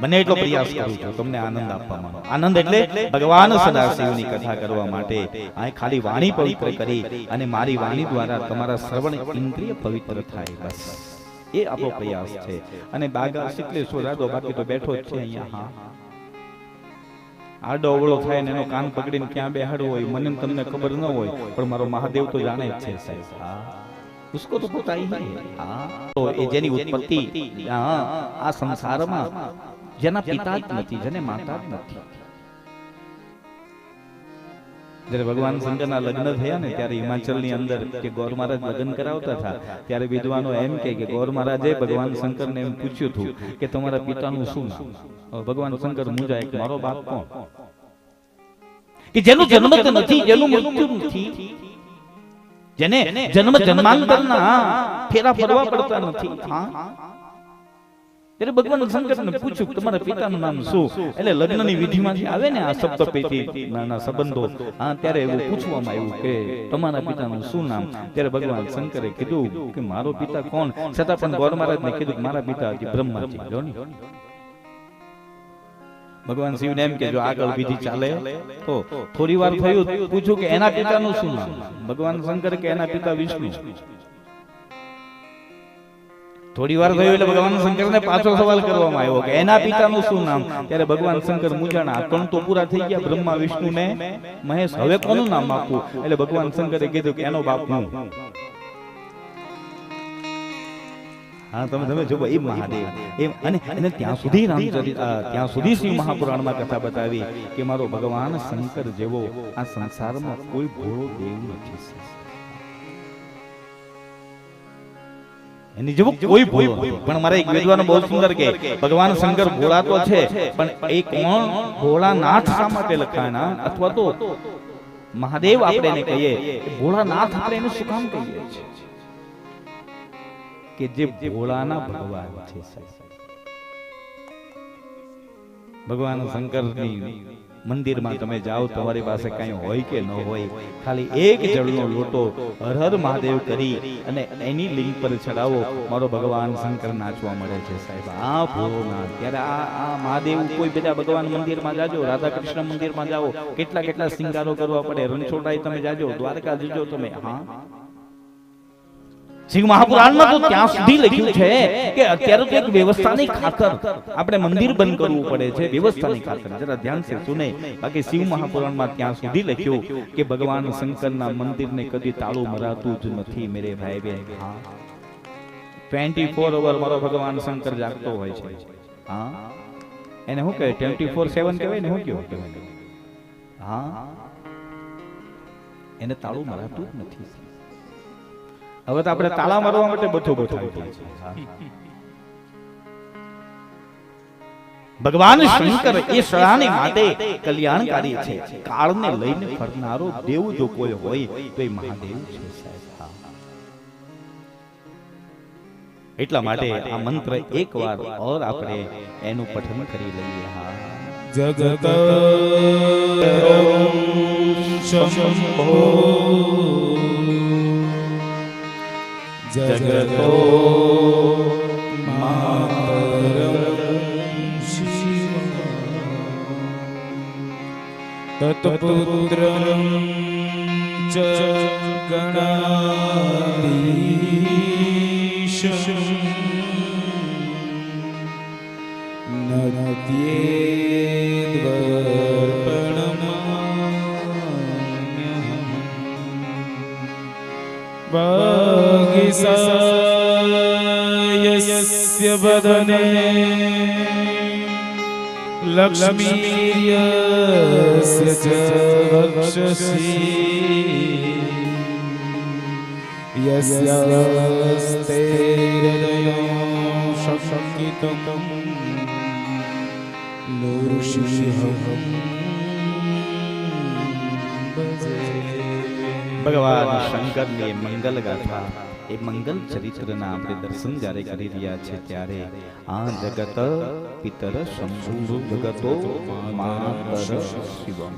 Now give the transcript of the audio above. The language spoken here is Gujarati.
બને એટલો પ્રયાસ કરું છું તમને આનંદ આપવામાં આનંદ એટલે ભગવાન સદાશિવની કથા કરવા માટે આ ખાલી વાણી પવિત્ર કરી અને મારી વાણી દ્વારા તમારા શ્રવણ ઇન્દ્રિય પવિત્ર થાય બસ એ આપણો પ્રયાસ છે અને બાગા શીતલેશ્વર રાધો બાકી તો બેઠો જ છે અહીંયા હા આડો અવળો થાય ને એનો કાન પકડીને ક્યાં બેહાડવો હોય મને ને તમને ખબર ન હોય પણ મારો મહાદેવ તો જાણે જ છે સાહેબ હા उसको तो पता ही है हाँ तो એ જેની ઉત્પત્તિ હા, આ સંસારમાં જેના પિતા જ નથી જેને માતા જ નથી. જ્યારે ભગવાન શંકરના લગ્ન થયા ને ત્યારે હિમાચલની અંદર કે ગૌર મહારાજ લગ્ન કરાવતા હતા ત્યારે વિદ્વાનો એમ કે ગૌર મહારાજે ભગવાન શંકરને એમ પૂછ્યું હતું કે તમારા પિતાનું શું નામ? ભગવાન શંકર મુજા એક મારો બાપ કોણ? કે જેનું જન્મ નથી જેનું મૃત્યુ નથી જેને જન્મ જન્માંતરના ફેરા ફરવા પડતા નથી. હા? ત્યારે ભગવાન શંકરને પૂછ્યું તમારા પિતાનું નામ શું? એટલે લગ્નની વિધિમાંથી આવે ને આ શબ્દ નાના સંબંધો. હા ત્યારે એવું પૂછવામાં આવ્યું કે તમારા પિતાનું શું નામ? ત્યારે ભગવાન શંકરે કીધું કે મારો પિતા કોણ? છતાં પણ ગૌર મહારાજને કીધું મારા પિતા બ્રહ્માજી જો ને ભગવાન શિવને એમ કે, જો આગળ વિધિ ચાલે, તો થોડી વાર થયું પૂછ્યું કે એના પિતાનું શું નામ? ભગવાન શંકર કે, એના પિતા વિષ્ણુ. થોડી વાર થયું એટલે ભગવાન શંકરને પાછો સવાલ કરવામાં આવ્યો કે એના પિતાનું શું નામ? ત્યારે ભગવાન શંકર મૂંઝાણા કણ તો પૂરા થઈ ગયા બ્રહ્મા વિષ્ણુ ને મહેશ, હવે કોનું નામ આપવું? એટલે ભગવાન શંકરે કીધું કે એનો બાપ હું. હા, તમે તમે જો એ મહાદેવ. એમ અને અને ત્યાં સુધી રામચરિત ત્યાં સુધી શ્રી મહાપુરાણમાં કથા બતાવી કે મારો ભગવાન શંકર જેવો આ સંસારમાં કોઈ ભોળો દેવ નથી એની જેવું કોઈ ભૂલ પણ મારા એક વિદ્વાન બહુ સુંદર કે ભગવાન શંકર ભોળા તો છે પણ એ કોણ? ભોળાનાથ શા માટે લખાણા? અથવા તો મહાદેવ આપણે એને કહીએ ભોળાનાથ આપણે એને શું કામ કહીએ કે જે ભોળાના ભગવાન છે ભગવાન શંકરની મંદિરમાં તમે જાઓ તમારી પાસે કઈ હોય કે ન હોય ખાલી એક જળનો લોટો હર હર મહાદેવ કરી અને એની લિંક પર ચડાવો. મારો ભગવાન શંકર નાચવા મળે છે સાહેબ. આ ભોળોનાથ ત્યારે આ આ મહાદેવ કોઈ બધા ભગવાન મંદિરમાં જાજો રાધા કૃષ્ણ મંદિરમાં જાઓ. કેટલા કેટલા શિંગારો કરવા પડે રણછોડાઈ તમે જાજો દ્વારકા જજો તમે. હા. શિવ મહાપુરાણમાં તો ત્યાં સુધી લખ્યું છે કે અત્યારે તો એક વ્યવસ્થાની ખાતર આપણે મંદિર બંધ કરવું પડે છે વ્યવસ્થાની ખાતર. જરા ધ્યાન છે સુને બાકી શિવ મહાપુરાણમાં ત્યાં સુધી લખ્યું કે ભગવાન શંકરના મંદિરને કદી તાળું મરાતું જ નથી. મેરે ભાઈ બહેન. હા 24 અવર મારો ભગવાન શંકર જાગતો હોય છે. હા. એને શું કહે 24 7 કહેવાય? ને શું કહેવાય? હા. એને તાળું મરાતું જ નથી. હવે તો આપણે તાળા મારવા માટે બધું બધું ભગવાન શંકર એ સદાને માટે કલ્યાણકારી છે. કાળને લઈને ફરનારો દેવ જો કોઈ હોય તો એ મહાદેવ છે સાહેબ. એટલા માટે આ મંત્ર એકવાર ઓર આપણે એનું પઠન કરી લઈએ. હા જગત શંભો જગતો માતરમ શિવ તત્પુત્રમ ચ यस्य वदने लक्ष्मीर्यस्य च वक्षसि यस्यास्ते हृदयो शकितं नूरुषिहं भगवान शंकर ने मंगल गाथा એ મંગલ ચરિત્રના આપણે દર્શન જ્યારે કરી રહ્યા છે ત્યારે આ જગત પિતર શંભુ જગતો શિવમ.